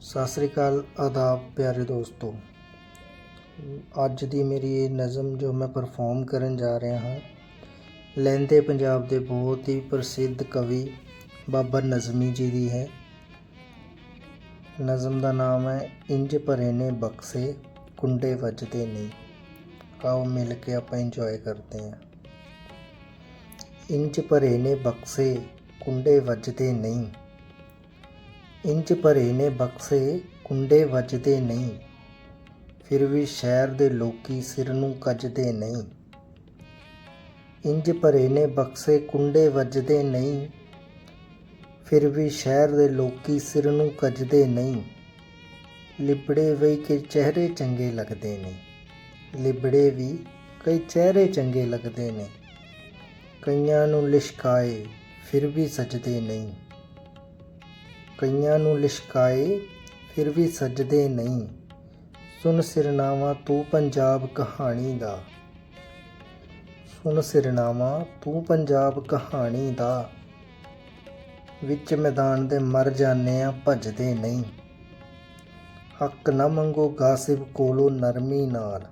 ਸਤਿ ਸ੍ਰੀ ਅਕਾਲ ਆਦਾਬ ਪਿਆਰੇ ਦੋਸਤੋ। ਅੱਜ ਦੀ ਮੇਰੀ ਇਹ ਨਜ਼ਮ ਜੋ ਮੈਂ ਪਰਫਾਰਮ ਕਰਨ ਜਾ ਰਿਹਾ ਹਾਂ, ਲਹਿੰਦੇ ਪੰਜਾਬ ਦੇ ਬਹੁਤ ਹੀ ਪ੍ਰਸਿੱਧ ਕਵੀ ਬਾਬਾ ਨਜ਼ਮੀ ਜੀ ਦੀ ਹੈ। ਨਜ਼ਮ ਦਾ ਨਾਮ ਹੈ, ਇੰਜ ਭਰੇ ਨੇ ਬਕਸੇ, ਕੁੰਡੇ ਵੱਜਦੇ ਨਹੀਂ। ਆਓ ਮਿਲ ਕੇ ਆਪਾਂ ਇੰਜੋਏ ਕਰਦੇ ਹਾਂ। ਇੰਜ ਭਰੇ ਨੇ ਬਕਸੇ, ਕੁੰਡੇ ਵੱਜਦੇ ਨਹੀਂ। ਇੰਚ ਭਰੇ ਨੇ ਬਕਸੇ, ਕੁੰਡੇ ਵੱਜਦੇ ਨਹੀਂ। ਫਿਰ ਵੀ ਸ਼ਹਿਰ ਦੇ ਲੋਕੀ ਸਿਰ ਨੂੰ ਕੱਜਦੇ ਨਹੀਂ। ਇੰਜ ਭਰੇ ਨੇ ਬਕਸੇ, ਕੁੰਡੇ ਵੱਜਦੇ ਨਹੀਂ। ਫਿਰ ਵੀ ਸ਼ਹਿਰ ਦੇ ਲੋਕੀ ਸਿਰ ਨੂੰ ਕੱਜਦੇ ਨਹੀਂ। ਲਿਬੜੇ ਵੀ ਕੇ ਚਿਹਰੇ ਚੰਗੇ ਲੱਗਦੇ ਨੇ। ਲਿਬੜੇ ਵੀ ਕਈ ਚਿਹਰੇ ਚੰਗੇ ਲੱਗਦੇ ਨੇ। ਕਈਆਂ ਨੂੰ ਲਿਸ਼ਕਾਏ, ਫਿਰ ਵੀ ਸਜਦੇ ਨਹੀਂ। ਕਈਆਂ ਨੂੰ ਲਿਸ਼ਕਾਏ ਫਿਰ ਵੀ ਸਜਦੇ ਨਹੀਂ। ਸੁਣ ਸਿਰਨਾਵਾ ਤੂੰ ਪੰਜਾਬ ਕਹਾਣੀ ਦਾ। ਸੁਣ ਸਿਰਨਾਵਾ ਤੂੰ ਪੰਜਾਬ ਕਹਾਣੀ ਦਾ। ਵਿੱਚ ਮੈਦਾਨ ਦੇ ਮਰ ਜਾਣੇ ਆ ਭੱਜਦੇ ਨਹੀਂ। ਹੱਕ ਨਾ ਮੰਗੋ ਗਾਸਿਬ ਕੋਲੋਂ ਨਰਮੀ ਨਾਲ।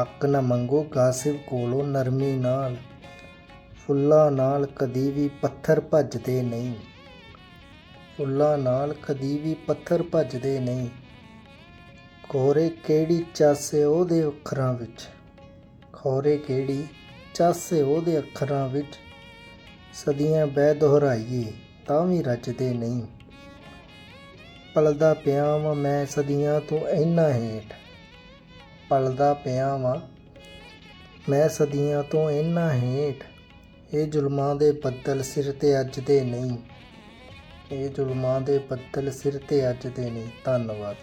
ਹੱਕ ਨਾ ਮੰਗੋ ਗਾਸਿਬ ਕੋਲੋਂ ਨਰਮੀ ਨਾਲ। ਫੁੱਲਾਂ ਨਾਲ ਕਦੀ ਵੀ ਪੱਥਰ ਭੱਜਦੇ ਨਹੀਂ। ਫੁੱਲਾਂ ਨਾਲ ਕਦੀ ਵੀ ਪੱਥਰ ਭੱਜਦੇ ਨਹੀਂ। ਖੋਰੇ ਕਿਹੜੀ ਚਾਸੇ ਉਹਦੇ ਅੱਖਰਾਂ ਵਿੱਚ? ਖੋਰੇ ਕਿਹੜੀ ਚਾਸੇ ਉਹਦੇ ਅੱਖਰਾਂ ਵਿੱਚ? ਸਦੀਆਂ ਬਹਿ ਦੁਹਰਾਈਏ ਤਾਂ ਵੀ ਰਚਦੇ ਨਹੀਂ। ਪਲਦਾ ਪਿਆ ਵਾਂ ਮੈਂ ਸਦੀਆਂ ਤੋਂ ਇੰਨਾ ਹੇਠ। ਪਲਦਾ ਪਿਆ ਵਾਂ ਮੈਂ ਸਦੀਆਂ ਤੋਂ ਇੰਨਾ ਹੇਠ। ਇਹ ਜ਼ੁਲਮਾਂ ਦੇ ਬੱਦਲ ਸਿਰ ਤੇ ਅੱਜਦੇ ਨਹੀਂ। ਇਹ ਜ਼ੁਲਮਾਂ ਦੇ ਬੱਦਲ ਸਿਰ ਤੇ ਅੱਜਦੇ ਨਹੀਂ ਧੰਨਵਾਦ।